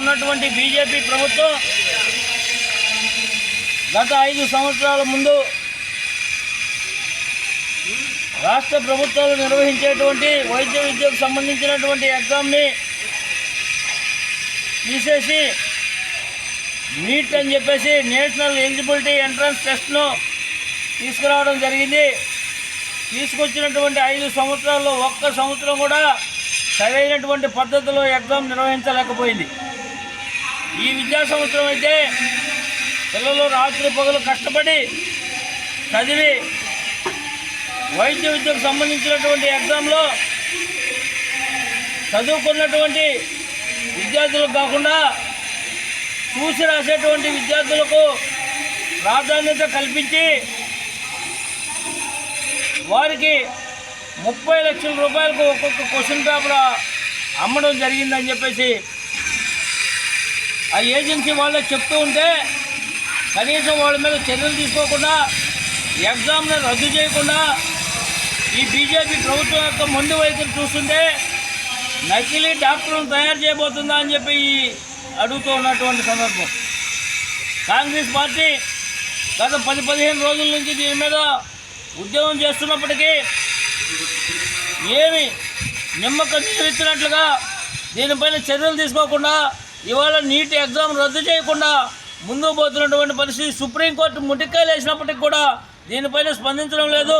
ఉన్నటువంటి బీజేపీ ప్రభుత్వం గత ఐదు సంవత్సరాల ముందు రాష్ట్ర ప్రభుత్వాలు నిర్వహించేటువంటి వైద్య విద్యకు సంబంధించినటువంటి ఎగ్జామ్ని తీసేసి నీట్ అని చెప్పేసి నేషనల్ ఎలిజిబిలిటీ ఎంట్రన్స్ టెస్ట్ను తీసుకురావడం జరిగింది. తీసుకొచ్చినటువంటి ఐదు సంవత్సరాల్లో ఒక్క సంవత్సరం కూడా సరైనటువంటి పద్ధతిలో ఎగ్జామ్ నిర్వహించలేకపోయింది. ఈ విద్యా సంవత్సరం అయితే పిల్లలు రాత్రి పగలు కష్టపడి చదివి వైద్య విద్యకు సంబంధించినటువంటి ఎగ్జామ్లో చదువుకున్నటువంటి విద్యార్థులకు కాకుండా చూసి రాసేటువంటి విద్యార్థులకు ప్రాధాన్యత కల్పించి వారికి ముప్పై లక్షల రూపాయలకు ఒక్కొక్క క్వశ్చన్ పేపర్ అమ్మడం జరిగిందని చెప్పేసి ఆ ఏజెన్సీ వాళ్ళకి చెప్తూ ఉంటే కనీసం వాళ్ళ మీద చర్యలు తీసుకోకుండా ఎగ్జామ్ని రద్దు చేయకుండా ఈ బీజేపీ ప్రభుత్వం యొక్క ముందు వైఖరి చూస్తుంటే నకిలీ డాక్టర్లను తయారు చేయబోతుందా అని చెప్పి ఈ అడుగుతూ ఉన్నటువంటి సందర్భం. కాంగ్రెస్ పార్టీ గత పది పదిహేను రోజుల నుంచి దీని మీద ఉద్యమం చేస్తున్నప్పటికీ ఏమి నిమ్మక నీరెత్తినట్లుగా దీనిపైన చర్యలు తీసుకోకుండా ఇవాళ నీట్ ఎగ్జామ్ రద్దు చేయకుండా ముందుకు పోతున్నటువంటి పరిస్థితి సుప్రీంకోర్టు ముటికాయలు వేసినప్పటికి కూడా దీనిపైన స్పందించడం లేదు.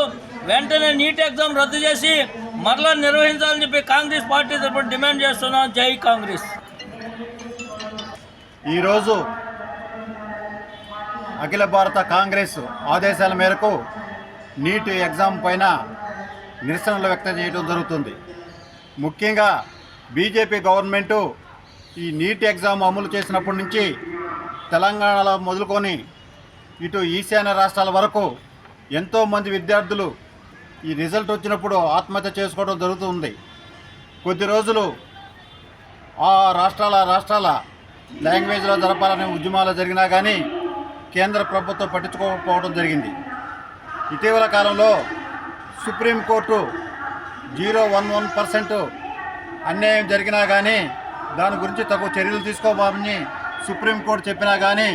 వెంటనే నీట్ ఎగ్జామ్ రద్దు చేసి మరలా నిర్వహించాలని చెప్పి కాంగ్రెస్ పార్టీ తరఫున డిమాండ్ చేస్తున్నాం జై కాంగ్రెస్. ఈరోజు అఖిల భారత కాంగ్రెస్ ఆదేశాల మేరకు నీట్ ఎగ్జామ్ పైన నిరసనలు వ్యక్తం చేయడం జరుగుతుంది. ముఖ్యంగా బీజేపీ గవర్నమెంటు ఈ నీట్ ఎగ్జామ్ అమలు చేసినప్పటి నుంచి తెలంగాణలో మొదలుకొని ఇటు ఈశాన్య రాష్ట్రాల వరకు ఎంతోమంది విద్యార్థులు ఈ రిజల్ట్ వచ్చినప్పుడు ఆత్మహత్య చేసుకోవడం జరుగుతుంది. కొద్ది రోజులు ఆ రాష్ట్రాల రాష్ట్రాల లాంగ్వేజ్లో జరపాలనే ఉద్యమాలు జరిగినా కానీ కేంద్ర ప్రభుత్వం పట్టించుకోకపోవడం జరిగింది. ఇటీవల కాలంలో supreme court zero one one percent అన్యాయం జరిగినా కానీ దాని గురించి తగు చర్యలు తీసుకోబోమని సుప్రీంకోర్టు చెప్పినా కానీ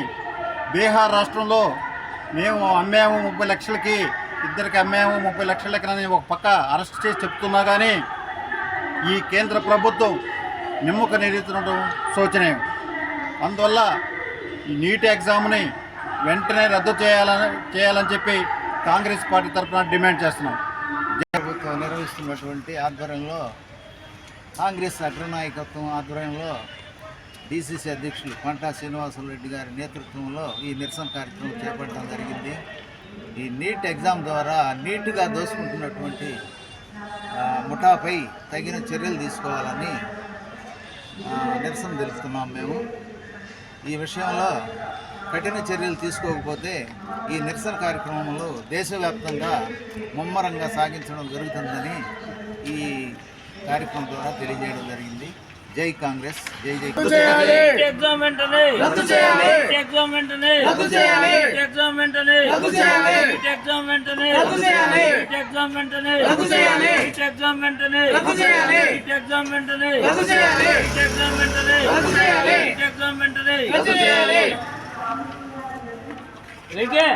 బీహార్ రాష్ట్రంలో మేము అమ్మాము ముప్పై లక్షలకి ఇద్దరికి అమ్మాము ముప్పై లక్షలకి అని ఒక పక్క అరెస్ట్ చేసి చెప్తున్నా కానీ ఈ కేంద్ర ప్రభుత్వం నిమ్మక నీరెత్తునడం శోచనీయం అందువల్ల ఈ నీట్ ఎగ్జామ్ని వెంటనే రద్దు చేయాలని చేయాలని చెప్పి కాంగ్రెస్ పార్టీ తరఫున డిమాండ్ చేస్తున్నాం. ప్రభుత్వం నిర్వహిస్తున్నటువంటి ఆధ్వర్యంలో కాంగ్రెస్ అగ్రనాయకత్వం ఆధ్వర్యంలో డీసీసీ అధ్యక్షులు పంటా శ్రీనివాసరెడ్డి రెడ్డి గారి నేతృత్వంలో ఈ నిరసన కార్యక్రమం చేపట్టడం జరిగింది. ఈ నీట్ ఎగ్జామ్ ద్వారా నీట్గా దోసుకుంటున్నటువంటి ముఠాపై తగిన చర్యలు తీసుకోవాలని నిరసన తెలుపుతున్నాం మేము. ఈ విషయంలో కఠిన చర్యలు తీసుకోకపోతే ఈ నిరసన కార్యక్రమంలో దేశవ్యాప్తంగా ముమ్మరంగా సాగించడం జరుగుతుందని ఈ కార్యక్రమం ద్వారా తెలియజేయడం జరిగింది జై కాంగ్రెస్ జై జై ఎగ్జామ్ వెంటనే నీట్ ఎగ్జామ్ వెంటనే నీట్ ఎగ్జామ్ వెంటనే నీట్ ఎగ్జామ్ వెంటనే నీట్ ఎగ్జామ్ వెంటనే నీట్ ఎగ్జామ్ వెంటనే నీట్ ఎగ్జామ్ వెంటనే నీట్ ఎగ్జామ్ వెంటనే నీట్ ఎగ్జామ్ వెంటనే రేకే